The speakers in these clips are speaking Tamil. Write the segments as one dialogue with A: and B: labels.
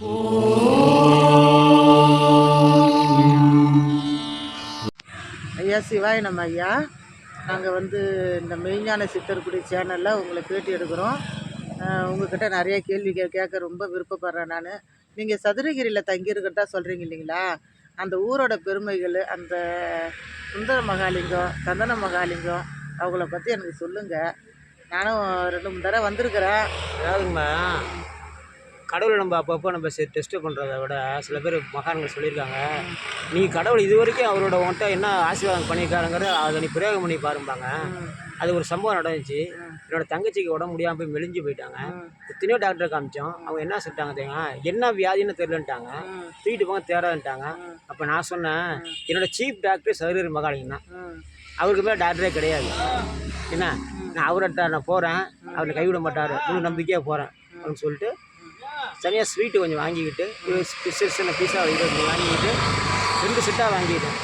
A: ஐயா சிவாய் நம்ம ஐயா நாங்கள் வந்து இந்த மெய்ஞான சித்தர்குடி சேனலில் உங்களை பேட்டி எடுக்கிறோம். உங்ககிட்ட நிறைய கேள்வி கே கேட்க ரொம்ப விருப்பப்படுறேன் நான். நீங்கள் சதுரகிரியில் தங்கியிருக்கிறதா சொல்கிறீங்க இல்லைங்களா? அந்த ஊரோட பெருமைகள் அந்த சுந்தர மகாலிங்கம் சந்தன மகாலிங்கம் அவங்கள பற்றி எனக்கு சொல்லுங்கள் நானும் ரெண்டு மூணு தடவை வந்திருக்கிறேன்.
B: அதாவதுங்கம்மா கடவுளை நம்ம அப்பப்போ நம்ம டெஸ்ட் பண்ணுறத விட சில பேர் மகான்கள் சொல்லியிருக்காங்க. நீ கடவுள் இது வரைக்கும் அவரோட உங்கள்கிட்ட என்ன ஆசீர்வாதம் பண்ணியிருக்காருங்கிறத அதை நீ பிரயோகம் பண்ணி பாரும்பாங்க. அது ஒரு சம்பவம் நடந்துச்சு. என்னோட தங்கச்சிக்கு உடம்பு முடியாமல் போய் மெலிஞ்சு போயிட்டாங்க. எத்தனையோ டாக்டரை காமிச்சோம். அவங்க என்ன சொல்லிட்டாங்க தெரியுமா? என்ன வியாதின்னு தெரிலன்ட்டாங்க தூக்கிட்டு போங்க தேடான்ட்டாங்க அப்போ நான் சொன்னேன் என்னோட சீஃப் டாக்டர் சரீர் மகாலிங்கம் தான். அவருக்கு மேலே டாக்டரே கிடையாது. என்ன? நான் அவர்கிட்ட நான் போகிறேன் அவரை கைவிட மாட்டார். முழு நம்பிக்கையாக போகிறேன் அப்படின்னு சொல்லிட்டு தனியாக ஸ்வீட்டு கொஞ்சம் வாங்கிக்கிட்டு சின்ன பீஸாக பீஸா கொஞ்சம் வாங்கிக்கிட்டு ரெண்டு செட்டாக வாங்கிக்கிட்டேன்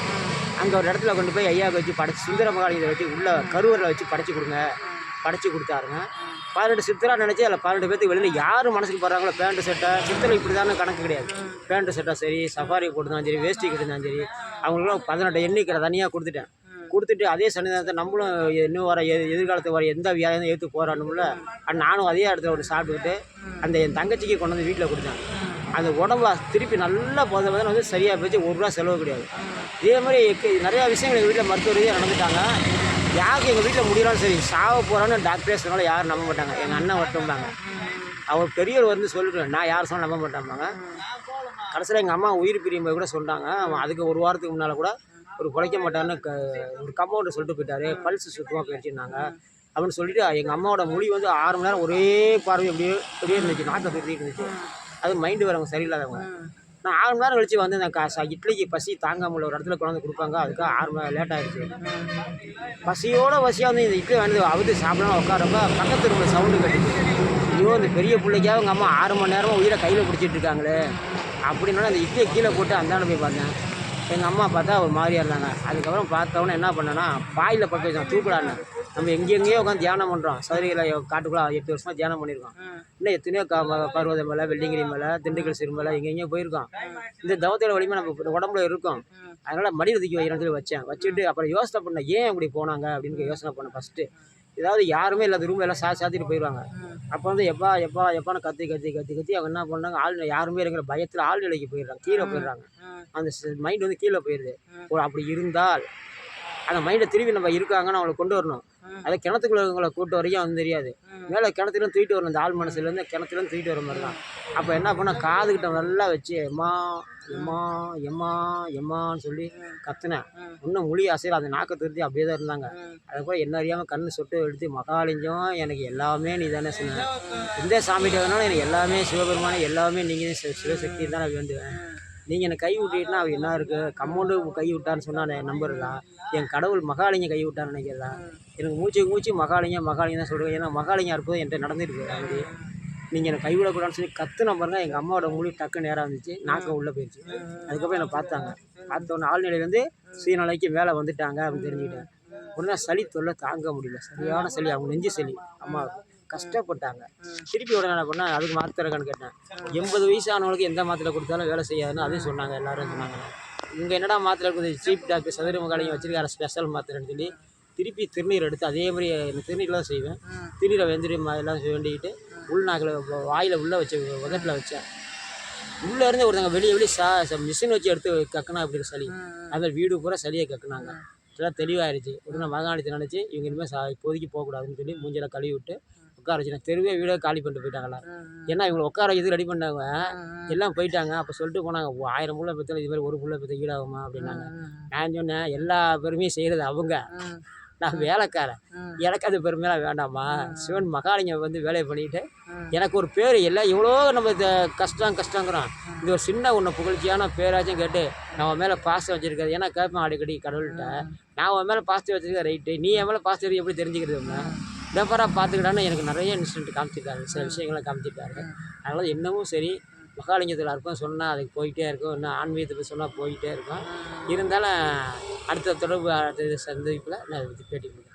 B: அங்கே ஒரு இடத்துல கொண்டு போய் ஐயாவுக்கு வச்சு படைச்சி சுந்தர மகாலிங்கத்தை வச்சு உள்ளே கருவரில் வச்சு படைச்சி கொடுங்க. படைச்சி கொடுத்தாருங்க. பதினெட்டு சித்தராக நினச்சி அதில் பன்னெண்டு பேர்த்துக்கு வெளியில் யார் மனசுக்கு போடுறாங்களோ பேண்ட்டு சட்டை சித்தரை இப்படி தானே கணக்கு கிடையாது. பேண்ட்டு சட்டை சரி சஃபாரி போட்டுருந்தாலும் சரி வேஷ்டி கட்டிருந்தாலும் சரி அவங்களுக்குலாம் பதினெட்டு எண்ணிக்கை தனியாக கொடுத்துட்டேன். கொடுத்துட்டு அதே சன்னிதானத்தை நம்மளும் இன்னும் வர எ- எதிர்காலத்துக்கு வர எந்த வியாதியும் ஏற்று போராடணும்ல? அண்ட் நானும் அதே இடத்துல ஒன்று சாப்பிட்டுக்கிட்டு அந்த என் தங்கச்சிக்கு கொண்டு வந்து வீட்டில் கொடுத்தேன். அந்த உடம்பு திருப்பி நல்லா போத போதும் வந்து சரியாக போச்சு. ஒரு ரூபா செலவு கிடையாது. இதே மாதிரி நிறையா விஷயங்கள் எங்கள் வீட்டில் மருத்துவ ரீதியாக நடந்துட்டாங்க. யாருக்கு எங்கள் வீட்டில் முடியலாலும் சரி சாவ போகிறான்னு டாக்டரே சொன்னாலும் யாரும் நம்ப மாட்டாங்க. எங்கள் அண்ணன் வரட்டும்பாங்க அவர் பெரியவர் வந்து சொல்லிட்டு நான் யார் சொன்னாலும் நம்ப மாட்டாங்க கடைசியில் எங்கள் அம்மா உயிர் பிரியும்போது கூட சொன்னாங்க அவன் அதுக்கு ஒரு வாரத்துக்கு முன்னால் கூட ஒரு குலைக்க மாட்டான்னு க ஒரு கம்பவுண்டர் சொல்லிட்டு போயிட்டாரு. பல்ஸ் சுத்தமாக போயிடுச்சுன்னாங்க. அப்படின்னு சொல்லிட்டு எங்கள் அம்மாவோட மொழி வந்து ஆறு மணி நேரம் ஒரே பார்வை அப்படியே அப்படியே இருந்துச்சு. நாட்டை திருப்பி இருந்துச்சு. அது மைண்டு வரவங்க சரியில்லாதவங்க. நான் ஆறு மணி நேரம் கழிச்சு வந்து நான் இட்லிக்கு பசி தாங்காமல் ஒரு இடத்துல கொண்டாந்து கொடுப்பாங்க. அதுக்கு ஆறு மணி நேரம் லேட் ஆகிடுச்சு பசியோட பசியாக வந்து இந்த இட்லி வந்து அவுத்து சாப்பிடலாம் உட்காரப்ப பக்கத்து ரூமில் சவுண்டு கட்டிச்சு. ஐயோ இந்த பெரிய பிள்ளைக்காக அவங்க அம்மா ஆறு மணி நேரமாக உயிரை கையில் பிடிச்சிட்டு இருக்காங்களே. அப்படின்னா அந்த இட்லியை கீழே போட்டு அந்தாண்ட போய் பார்த்தேன். எங்கள் அம்மா பார்த்தா ஒரு மாதிரியா இருந்தாங்க. அதுக்கப்புறம் பார்த்தவொன்னே என்ன பண்ணேன்னா பாயில் பக்கம் வச்சான் தூக்குடான்னு நம்ம எங்கெங்கேயோ உட்காந்து தியானம் பண்ணுறோம் சதுரகிரியில் காட்டுக்குள்ளே எட்டு வருஷமாக தியானம் பண்ணியிருக்கோம். இன்னும் எத்தனையோ க ம- பர்வத மலை வெள்ளிங்கிரி மலை திண்டுக்கல் சிறுமலை எங்கெங்கேயோ போயிருக்கோம். இந்த தவத்தோட வலிமை நம்ம உடம்புல இருக்கும். அதனால் மடி ஒதுக்கி வைக்கிறேன்னு சொல்லி வச்சேன். வச்சுட்டு அப்புறம் யோசனை பண்ணேன் ஏன் இப்படி போனாங்க? அப்படின்னு யோசனை பண்ணேன் ஃபஸ்ட்டு ஏதாவது யாருமே இல்லாத ரூம் எல்லாம் சா சாத்திட்டு போயிடுவாங்க அப்போ வந்து எப்பா எப்பா எப்பான்னு கத்தி கத்தி கத்தி கத்தி அவங்க என்ன பண்ணாங்க ஆள் யாருமே இருக்கிற பயத்தில் ஆள் நிலைக்கு போயிடுறாங்க. கீழே போயிடுறாங்க. அந்த மைண்ட் வந்து கீழே போயிடுது. ஒரு அப்படி இருந்தால் அந்த மைண்டை திரும்பி நம்ம இருக்காங்கன்னு அவங்களை கொண்டு வரணும். அதை கிணத்துக்குள்ள இருக்கவங்களை கூட்டு வரைக்கும் வந்து தெரியாது. மேலே கிணத்துலேருந்து தூக்கிட்டு வரணும். அந்த ஆள் மனசுலேருந்து கிணத்துலேருந்து தூக்கிட்டு வர மாதிரி தான் அப்போ என்ன பண்ண காதுகிட்ட நல்லா வச்சு எம்மா எம்மா எம்மா எம்மான்னு சொல்லி கத்துனேன். இன்னும் மொழி அசையில் அந்த நாக்கை திருத்தி அப்படியே தான் இருந்தாங்க. அதுக்கப்புறம் என்ன அறியாமல் கண்ணு சொட்டு எடுத்து மகாலிங்கம் எனக்கு எல்லாமே நீ தானே சொன்ன. எந்த சாமிகிட்ட வேணாலும் எனக்கு எல்லாமே சிவபெருமானே எல்லாமே நீங்கள் சிவசக்தி தான் நான் வேண்டுவேன் நீங்கள் என்னை கை விட்டீங்கன்னா அவள் என்ன இருக்குது கம்மௌண்டு கை விட்டான்னு சொன்னால் நான் தான் என் கடவுள் மகாலிங்க கை விட்டான்னு நினைக்கிறதா? எனக்கு மூச்சு மூச்சு மகாலிங்க மகாலிங்க தான் சொல்லுவேன். ஏன்னா மகாலிங்க அற்புதம் என்கிட்ட நடந்துருக்கு அப்படி நீங்கள் என்னை கைவிடக்கூடாதுன்னு சொல்லி கத்துன பாருங்க எங்கள் அம்மாவோட மொழி டக்கு நேராக இருந்துச்சு. நாக்கம் உள்ளே போயிடுச்சு அதுக்கப்புறம் என்னை பார்த்தாங்க. பார்த்தோன்னே ஆழ்நிலையிலேருந்து சுயநிலைக்கு மேலே வந்துட்டாங்க அப்படின்னு தெரிஞ்சுக்கிட்டேன். உடனே சளி தொல்லை தாங்க முடியல. சரியான சளி அவங்க நெஞ்சு சளி. அம்மாவுக்கு. கஷ்டப்பட்டாங்க. திருப்பி உடனே என்ன பண்ணேன் அதுக்கு மாத்திரை இருக்கான்னு கேட்டேன். எண்பது வயசு ஆனவங்களுக்கு எந்த மாத்திரை கொடுத்தாலும் வேலை செய்யாதுன்னு அதையும் சொன்னாங்க எல்லாரும் சொன்னாங்க. இங்கே என்னடா மாத்திரை இருக்குது சீப் டாக்டர் சதுர மகாலிங்க வச்சிருக்காரு ஸ்பெஷல் மாத்திரைன்னு சொல்லி திருப்பி திருநீர் எடுத்து அதே மாதிரி திருநீரில் தான் செய்வேன். திருநீரை வெந்திரி எல்லாம் வேண்டிக்கிட்டு உள்நாக்கில் வாயில் உள்ளே வச்சு உதட்டில் வச்சேன். உள்ளே இருந்து ஒருத்தங்க வெளியே வெளியே சா மிஷின் வச்சு எடுத்து கக்குனா அப்படி சளி? அது வீடு பூரா சளியை கக்குனாங்க. இதெல்லாம் தெளிவாயிருச்சு. உடனே மகாணித்தை நினச்சி இவங்க இனிமேல் சா இப்போதைக்கு போகக்கூடாதுன்னு சொல்லி மூஞ்சில கழுவி விட்டு உட்கார வச்சு தெருவே வீடே காலி பண்ணிட்டு போயிட்டாங்களா? ஏன்னா இவங்களை உட்கார வைக்கிறது ரெடி பண்ணாங்க? எல்லாம் போயிட்டாங்க. அப்போ சொல்லிட்டு போனாங்க "ஓ, ஆயிரம் புள்ள பெற்றாலும் இது மாதிரி ஒரு புள்ள பெற்ற ஈடாகுமா? அப்படின்னாங்க. நான் சொன்னேன் எல்லா பெருமையும் செய்கிறது அவங்க. நான் வேலைக்காரன். எனக்கு அது பெருமையெல்லாம் வேண்டாமா? சிவன் மகாலிங்கம் வந்து வேலையை பண்ணிட்டு எனக்கு ஒரு பேர் எல்லாம் எவ்வளோ நம்ம கஷ்டம் கஷ்டங்கிறோம். இது ஒரு சின்ன ஒன்று புகழ்ச்சியான பேராச்சும் கேட்டு நான் உன் மேலே பாசம் வச்சிருக்கேன் ஏன்னா கேட்பேன் அடிக்கடி கடவுள்கிட்ட. நான் உன் மேலே பாசத்தை வச்சிருக்கேன் ரைட்டு நீ என் மேலே வச்சு எப்படி தெரிஞ்சுக்கிறது டெஃபராக பார்த்துக்கிட்டான்னு எனக்கு நிறைய இன்சிடென்ட் காமிச்சிருக்காரு சில விஷயங்களை காமிச்சிருக்காரு அதனால் இன்னமும் சரி மகாலிங்கத்தில் இருக்கும் சொன்னால் அதுக்கு போயிட்டே இருக்கும். இன்னும் ஆன்மீகத்தை பற்றி சொன்னால் போயிட்டே இருக்கும். இருந்தாலும் அடுத்த தொடர்பு அடுத்த சந்திப்பில் நான் இதை பற்றி பேட்டி கொடுக்குறேன்.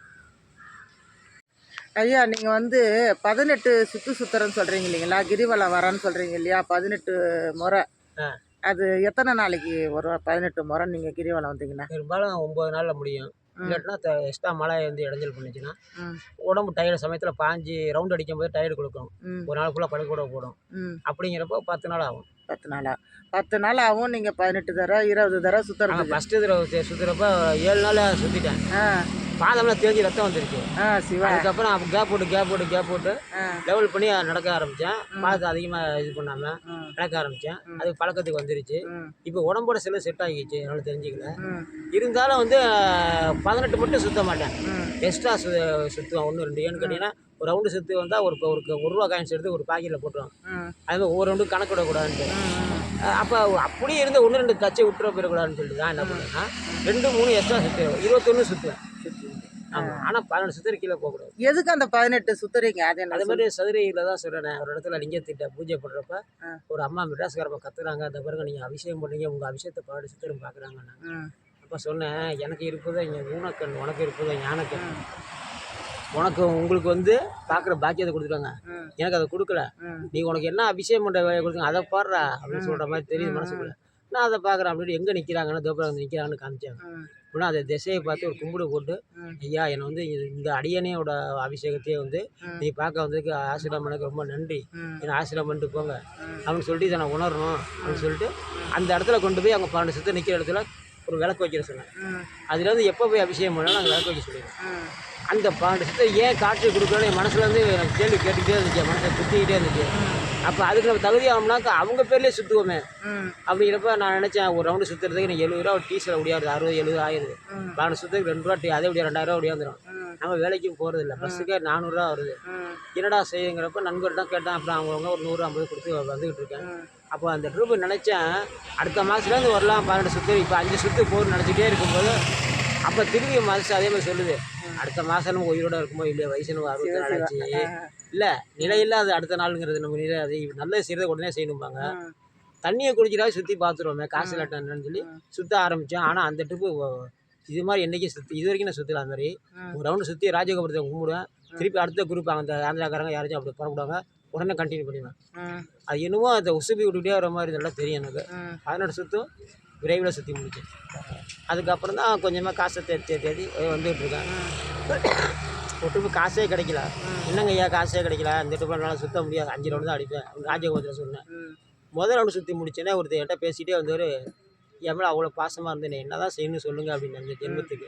A: ஐயா நீங்கள் வந்து பதினெட்டு சுற்று சுத்துறேன்னு சொல்கிறீங்க இல்லைங்களா? கிரிவலம் வரேன்னு சொல்கிறீங்க இல்லையா? பதினெட்டு முறை. அது எத்தனை நாளைக்கு வரும்? பதினெட்டு முறை நீங்கள் கிரிவலம் வந்தீங்கன்னா.
B: பெரும்பாலும் ஒம்பது நாளில் முடியும். இல்லாட்டினா எக்ஸ்ட்ரா மழை வந்து இடைஞ்சல் பண்ணுச்சுன்னா உடம்பு டயர்டு சமயத்தில் பாஞ்சு ரவுண்ட் அடிக்கும் போது டயர்டு கொடுக்கும் ஒரு நாள் ஃபுல்லாக படுக்க கூட போடும். அப்படிங்கிறப்போ பத்து நாள் ஆகும்.
A: பத்து நாளா? பத்து நாள் ஆகும் நீங்கள் பதினெட்டு தடவை இருபது தடவை
B: ஆனால்
A: சுற்றுறதுக்கு
B: ஃபஸ்ட்டு தடவை சுற்றுறப்ப ஏழு நாள் சுற்றிட்டேன்
A: ஆ.
B: பாதம்லாம் தேஞ்சு ரத்தம் வந்துருச்சு.
A: ஆ சிவா.
B: அதுக்கப்புறம் அப்போ கேப் போட்டு கேப் போட்டு கேப் போட்டு லெவல் பண்ணி நடக்க ஆரம்பித்தேன் பாதத்தை அதிகமாக இது பண்ணாமல் நடக்க ஆரம்பித்தேன் அது பழக்கத்துக்கு வந்துருச்சு. இப்போ உடம்போட செல்லு செட் ஆகிடுச்சு. என்னால் தெரிஞ்சுக்கல. இருந்தாலும் வந்து பதினெட்டு மட்டும் சுத்த மாட்டேன். எக்ஸ்ட்ரா சு சுற்றுவேன் ஒன்று ரெண்டு. ஏன்னு கேட்டிங்கன்னா ஒரு ரவுண்டு சுற்றி வந்தால் ஒரு ஒரு ஒரு ரூபா காயின்ஸ் எடுத்து ஒரு பாக்கெட்டில் போட்டுருவோம்
A: ம்
B: அது மாதிரி ஒவ்வொரு ரவுண்டு கணக்கு விடக்கூடாதுன்ட்டு.
A: ம்
B: அப்போ அப்படியே இருந்து ஒன்று ரெண்டு கட்சி விட்டுற போயிடக்கூடாதுன்னு சொல்லிட்டு தான் என்ன பண்ணுவேன்னா ரெண்டு மூணு எக்ஸ்ட்ரா சுற்றுவேன் இருபத்தொன்று சுற்றுவேன் ஆமாம் ஆனால் பதினெட்டு சுற்றுற கீழே போகக்கூடாது.
A: எதுக்கு அந்த பதினெட்டு சுத்துறீங்க? அது
B: மாதிரி சதுரையில் தான் சொல்கிறேன் ஒரு இடத்துல லிங்கத்திட்ட பூஜை பண்ணுறப்ப. ஒரு அம்மா மெட்ராஸ்காரப்ப கத்துறாங்க. அந்த பிறகு நீங்கள் அபிஷேகம் பண்ணீங்க உங்கள் அபிஷேகத்தை பாடி சித்திரம் பார்க்குறாங்கன்னு
A: ம்.
B: அப்போ சொன்னேன் எனக்கு இருப்பதோ இங்கே ஊனக்கண் உனக்கு இருப்பதோ ஞானக்கண். உனக்கு உங்களுக்கு வந்து பார்க்குற பாக்கியத்தை கொடுத்துருக்காங்க
A: ம்.
B: எனக்கு அதை கொடுக்கல. நீ உனக்கு என்ன அபிஷேகம் பண்ணுற வேலையை கொடுத்துங்க அதை பாடுறா அப்படின்னு சொல்கிற மாதிரி தெரியுது மனசுக்குள்ள. நான் அதை பார்க்குறேன் அப்படின்னு எங்கே நிற்கிறாங்கன்னு தோப்புல வந்து நிற்கிறாங்கன்னு காமிச்சாங்க. அப்படின்னா அதை திசையை பார்த்து ஒரு கும்பிடு போட்டு. ஐயா என்னை வந்து இந்த அடியனையோட அபிஷேகத்தையே வந்து. நீ பார்க்க வந்ததுக்கு ஆசிரியம் எனக்கு ரொம்ப நன்றி. என்னை ஆசிரியம் பண்ணிட்டு போங்க. அப்படின்னு சொல்லிட்டு இதை நான் உணரணும் அப்படின்னு சொல்லிட்டு அந்த இடத்துல கொண்டு போய் அவங்க பன்னெண்டு சுத்தம் நிற்கிற இடத்துல ஒரு விளக்கு வைக்கிற சொன்னேன். அதுல இருந்து எப்போ போய் அபிஷேகம் பண்ணாலும் நாங்கள் விளக்கு வைக்க சொல்லிடுவோம் அந்த சுத்தம் ஏன் காற்று கொடுக்கணும் என் மனசுல இருந்து எனக்கு கேள்வி கேட்டுக்கிட்டே இருந்துச்சு மனசை குத்திக்கிட்டே இருந்துச்சு. அப்போ அதுக்கு நம்ம தகுதி ஆகணும்னாக்கா அவங்க பேர்லேயே சுற்றுவோமே அப்படிங்கிறப்ப நான் நினச்சேன் ஒரு ரவுண்டு சுற்றுறதுக்கு எனக்கு எழுபது ரூபா ஒரு டீசல் முடியாது அறுபது எழுபது ஆயிடுது. பன்னெண்டு சுற்றுக்கு ரெண்டு ரூபா டீ அதே முடியாது ரெண்டாயிரம் ரூபா முடியாந்துடும்
A: ம்
B: நம்ம வேலைக்கும் போகிறது இல்லை பஸ்ஸுக்கே நானூறுரூவா வருது. என்னடா செய்யுங்கிறப்ப நண்பர்கிட்ட கேட்டேன் அப்புறம் அவங்கவுங்க ஒரு நூறு ஐம்பது கொடுத்து வந்துக்கிட்டு இருக்கேன் அப்போ அந்த ட்ரிப்பு நினச்சேன் அடுத்த மாதத்துலேருந்து வரலாம் பன்னெண்டு சுற்று இப்போ அஞ்சு சுற்று போர் நினச்சிட்டே இருக்கும்போது அப்போ திரும்பி மனசு அதே மாதிரி சொல்லுது. அடுத்த மாதம் நம்ம உயிரோட இருக்குமோ இல்லையா வயசு நம்ம அறுபத்தி நாலு ஆச்சு. இல்லை நிலையில்ல அது அடுத்த நாளுங்கிறது நம்ம நிலை அது நல்லது செய்கிறத உடனே செய்யணும்பாங்க. தண்ணியை குடிக்கிறாவே சுற்றி பார்த்துருவோமே காசு இல்லாட்டான்னு சொல்லி சுற்ற ஆரம்பித்தேன் ஆனால் அந்த ட்ரிப்பு இது மாதிரி என்றைக்கும் சுற்றி இது வரைக்கும் நான் சுற்றல அந்த மாதிரி. ஒரு ரவுண்டு சுற்றி ராஜகோபுரத்தை கும்பிடுவேன். திருப்பி அடுத்த குரூப் அந்த ஆந்திராக்காரங்க யாராச்சும் அப்படி புறப்படுவாங்க. உடனே கண்டினியூ பண்ணிடுவேன். அது என்னமோ அதை உசுப்பி விட்டுட்டே வர மாதிரி நல்லா தெரியும் எனக்கு.
A: ம்.
B: பதினெட்டு சுற்றும் விரைவில் சுற்றி முடிச்சேன் அதுக்கப்புறம் தான் கொஞ்சமாக காசை தேடி தேடி வந்துகிட்டு இருக்கேன். ட்ரிப்பு காசே கிடைக்கல. என்னங்க ஐயா காசே கிடைக்கல? இந்த ட்ரிப்பு என்னால் சுற்ற முடியாது. அஞ்சு ரவுண்டு தான் அடிப்பேன். ராஜகோபுரத்தில் சொன்னேன். முதல் ரவுண்டு சுற்றி முடிச்சேனே ஒருத்தர் என்கிட்ட பேசிகிட்டே வந்தவர் என் மேலே அவ்வளோ பாசமாக இருந்தேன் என்ன தான் செய்யணும்னு சொல்லுங்கள் அப்படின்னு அந்த ஜென்மத்துக்கு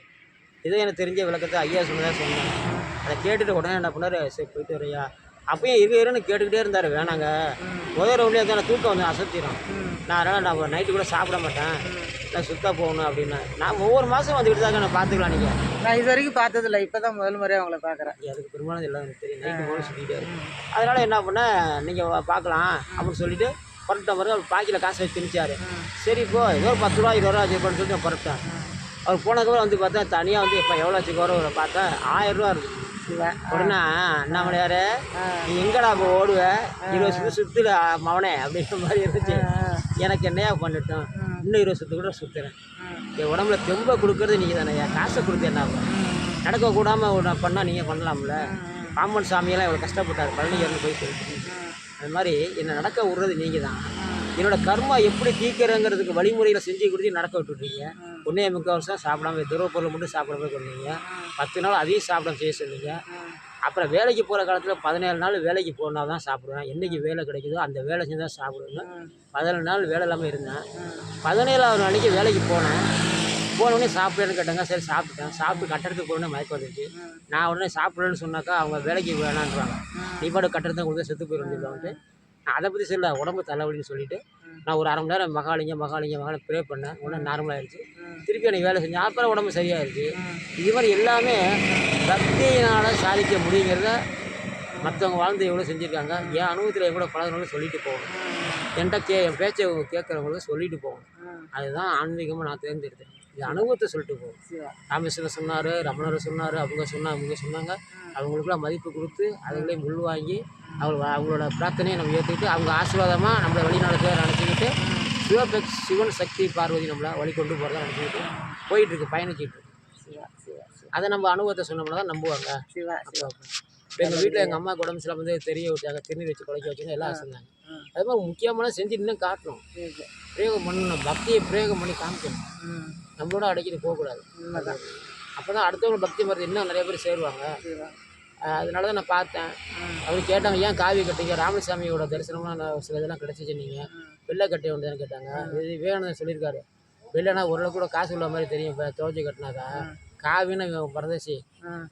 B: இதோ எனக்கு தெரிஞ்ச விளக்கத்தை ஐயா சொன்னதாக சொன்னேன். அதை கேட்டுட்டு உடனே என்ன பண்ணார் சரி போயிட்டு வரையா அப்பயும் இரு இருன்னு கேட்டுக்கிட்டே இருந்தார் வேணாங்க. முதல் ரவுண்ட்லேயே தான் தூக்கம் வந்து அசத்திடும் நான் அதனால் நான் நைட்டு கூட சாப்பிட மாட்டேன். நான் சுத்தா போகணும் அப்படின்னா. நான் ஒவ்வொரு மாதம் வந்துக்கிட்டு தாங்க நான் பார்த்துக்கலாம் நீங்கள்
A: நான் இது வரைக்கும் பார்த்ததில்ல. இப்போ தான் முதல் முறையாக உங்களை பார்க்குறேன்.
B: அதுக்கு பெரும்பாலும் எல்லாம் எனக்கு தெரியும். நைட்டு போகணும் சொல்லிட்டு அதனால் என்ன பண்ணேன்? நீங்கள் பார்க்கலாம் அப்படின்னு சொல்லிட்டு புரட்ட பிறகு அவர் பாக்கியில் காசு வச்சு திணிச்சாரு. சரி இப்போ ஏதோ ஒரு பத்து ரூபா இருபது ரூபா வச்சுக்கோன்னு சொல்லிட்டு புறப்பட்டேன் அவர் போனதுக்கப்புறம் வந்து பார்த்தா தனியாக வந்து இப்போ எவ்வளோ வச்சுக்கோரோ பார்த்தா ஆயிரம் ரூபா இருக்குது உடனே அண்ணாமலையாரு நீ எங்கடா இப்போ ஓடுவ? இருபது சுற்று சுற்றுல மவனே அப்படின்ற மாதிரி இருந்துச்சு. எனக்கு என்னையா பண்ணிட்டோம்? இன்னும் இருபது சுற்று கூட சுற்றுறேன் என் உடம்புல தெம்பை கொடுக்கறது நீங்கள் தானே என் காசை கொடுத்து என்ன? நடக்க கூடாமல் பண்ணால் நீங்கள் பண்ணலாம்ல? பாம்பன் சாமியெல்லாம் இவ்வளோ கஷ்டப்பட்டார். பழனியர்னு போய் சொல்லிட்டு அது மாதிரி என்னை நடக்க விடுறது நீங்கள் தான். என்னோட கர்மா எப்படி தீக்கிறங்கிறதுக்கு வழிமுறைகளை செஞ்சு கொடுத்து நடக்க விட்டுட்டீங்க ஒன்றே முக்கால் வருஷம் சாப்பிடாம துருவ பொருளை மட்டும் சாப்பிடாம சொன்னீங்க பத்து நாள் அதையும் சாப்பிட செய்ய சொன்னீங்க அப்புறம் வேலைக்கு போகிற காலத்தில் பதினேழு நாள் வேலைக்கு போனால் தான் சாப்பிடுவேன். என்றைக்கு வேலை கிடைக்குதோ அந்த வேலை செஞ்சு தான் சாப்பிடுவேன். பதினேழு நாள் வேலை இல்லாமல் இருந்தேன். பதினேழாவது நாளைக்கு வேலைக்கு போனேன். போனவுடனே சாப்பிட்டேன்னு கேட்டாங்க. சரி சாப்பிட்டேன் சாப்பிட்டு கட்டடத்துக்கு போனே மயக்கம் வந்துருச்சு. நான் உடனே சாப்பிட்றேன்னு சொன்னாக்கா அவங்க வேலைக்கு வேணான்றாங்க. நீ பாட்டு கட்டடத்தை கொடுத்து செத்து போயிருந்து நான் அதை பற்றி சொல்ல உடம்பு தலைவலின்னு சொல்லிட்டு நான் ஒரு அரை மணி நேரம் மகாலிங்க மகாலிங்க மகாலிங்க ப்ரே பண்ணேன். உடனே நார்மல் ஆயிடுச்சு. திருப்பி எனக்கு வேலை செஞ்சேன். அப்புறம் உடம்பு சரியாயிருச்சு இது மாதிரி எல்லாமே பக்தியினால் சாதிக்க முடியுங்கிறத மற்றவங்க வாழ்ந்து எவ்வளோ செஞ்சுருக்காங்க என் அனுபவத்தில் எவ்வளோ பழகணும்னு சொல்லிட்டு போகணும். என்கிட்ட கே என் பேச்சை கேட்குறவங்களுக்கு சொல்லிட்டு போகணும். அதுதான் ஆன்மீகமாக நான் தேர்ந்தெடுத்தேன். இது அனுபவத்தை சொல்லிட்டு போகணும்
A: சிவா
B: ராமேஸ்வரர் சொன்னார் ரமணர் சொன்னார் அவங்க சொன்னாங்க அவங்க சொன்னாங்க. அவங்களுக்குலாம் மதிப்பு கொடுத்து அதுங்களே முள் வாங்கி அவங்க அவங்களோட பிரார்த்தனையை நம்ம ஏற்றுக்கிட்டு அவங்க ஆசீர்வாதமாக நம்மளை வழி நடத்த நினச்சிக்கிட்டு சிவபெக் சிவன் சக்தி பார்வதி நம்மளை வழி கொண்டு போகிறதா நினச்சிக்கிட்டு போயிட்டுருக்கு பயணிச்சிட்டு இருக்கு. அதை நம்ம அனுபவத்தை சொன்னோம்னா தான் நம்புவாங்க. எங்கள் வீட்டில் எங்கள் அம்மாவுக்கு உடம்பு சில வந்து தெரிய விட்டாங்க திருநீர் வச்சு குழைக்க வச்சுங்க எல்லாம் செஞ்சாங்க அது மாதிரி முக்கியமான செஞ்சு இன்னும் காட்டணும். பிரயோகம் பண்ணணும். பக்தியை பிரயோகம் பண்ணி காமிக்கணும். நம்மளோட அடைக்கிட்டு போகக்கூடாது.
A: உண்மைதான்
B: அப்போ தான் அடுத்தவங்க பக்தி மரத்து இன்னும் நிறைய பேர் சேருவாங்க. அதனால தான் நான் பார்த்தேன். அவர் கேட்டாங்க ஏன் காவி கட்டிங்க? ராமசாமியோட தரிசனம்லாம் நான் சில இதெல்லாம் கிடச்சிச்சு நீங்கள் வெள்ளை கட்டி ஒன்று கேட்டாங்க. இது விவேகானந்தர் சொல்லியிருக்காரு. வெள்ளைனா ஓரளவு கூட காசு உள்ள மாதிரி தெரியும். இப்போ துவச்சி கட்டினாக்கா. காவின்னு பரதேசி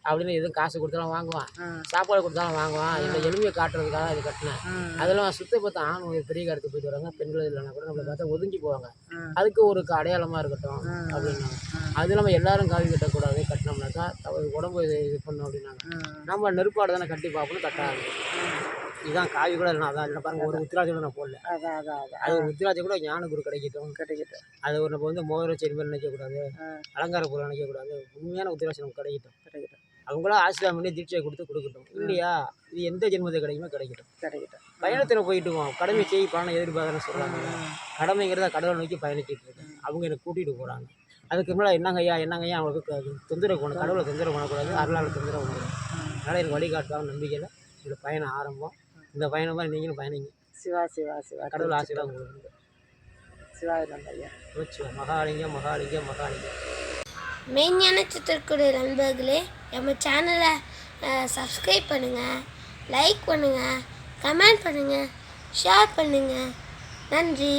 B: அப்படின்னு எதுவும் காசு கொடுத்தாலும் வாங்குவான். சாப்பாடு கொடுத்தாலும் வாங்குவான். இந்த எளிமையை காட்டுறதுக்காக இது கட்டினேன். அதெல்லாம் சுத்த பார்த்தா ஆண் ஒரு பெரிய கருத்து போயிட்டு வராங்க பெண்கள் இல்லைன்னா கூட நம்மளை பார்த்தா ஒதுங்கி போவாங்க. அதுக்கு ஒரு அடையாளமாக இருக்கட்டும் அப்படின்னாங்க. அது இல்லாமல் எல்லாரும் காவி கட்டக்கூடாது. கட்டினோம்னாக்கா உடம்பு இது இது பண்ணும் அப்படின்னாங்க. நம்ம நெருப்பாடு தானே கட்டி பார்ப்போம்னு கட்ட. இதுதான் காவி கூட இல்லை அதான் இல்லை பாருங்க ஒரு கூட நான் போடல.
A: அதான் அதான் அதான்.
B: அது ஒரு உத்திராட்சம் கூட ஞான குரு கிடைக்கட்டும்.
A: கிடைக்கிட்டு
B: அது ஒரு நம்ம வந்து மோதிர செடி மாதிரி நினைக்கக்கூடாது. அலங்கார பொருள் நினைக்கக்கூடாது உண்மையான உத்திராட்சம் நமக்கு கிடைக்கட்டும்.
A: கிடைக்கிட்டு
B: அவங்களாம் ஆசீர்வாதம் பண்ணி தீட்சையை கொடுத்து கொடுக்கட்டும். இல்லையா? இது எந்த ஜென்மத்தை கிடைக்குமோ கிடைக்கட்டும்.
A: கிடைக்கிட்டு
B: பயணத்தில் போயிட்டு கடமை செய் பலனை எதிர்பார்க்கணும்னு சொல்கிறாங்க கடமைங்கிறத கடவுளை நோக்கி பயணிச்சிட்டு இருக்கேன் அவங்க என்னை கூட்டிகிட்டு போகிறாங்க அதுக்கு மேலே என்னங்க ஐயா என்னங்க ஐயா அவங்களுக்கு தொந்தரவு பண்ண கடவுளை தொந்தரவு பண்ணக்கூடாது அருளால் தொந்தரவு பண்ணக்கூடாது. அதனால் எனக்கு வழிகாட்டுவாங்க நம்பிக்கையில் இந்த பயணம் ஆரம்பம். இந்த பயணம் மாதிரி நீங்களும் பயணிங்க.
A: சிவா சிவா சிவா.
B: கடவுள் ஆசீர்வாதம் உங்களுக்கு
A: ஐயா.
B: மகாலிங்கம் மகாலிங்கம் மகாலிங்கம்
C: மெய்ஞான சித்திரக்குடி நண்பர்களே நம்ம சேனலை சப்ஸ்கிரைப் பண்ணுங்கள் லைக் பண்ணுங்கள் கமெண்ட் பண்ணுங்கள் ஷேர் பண்ணுங்கள் நன்றி.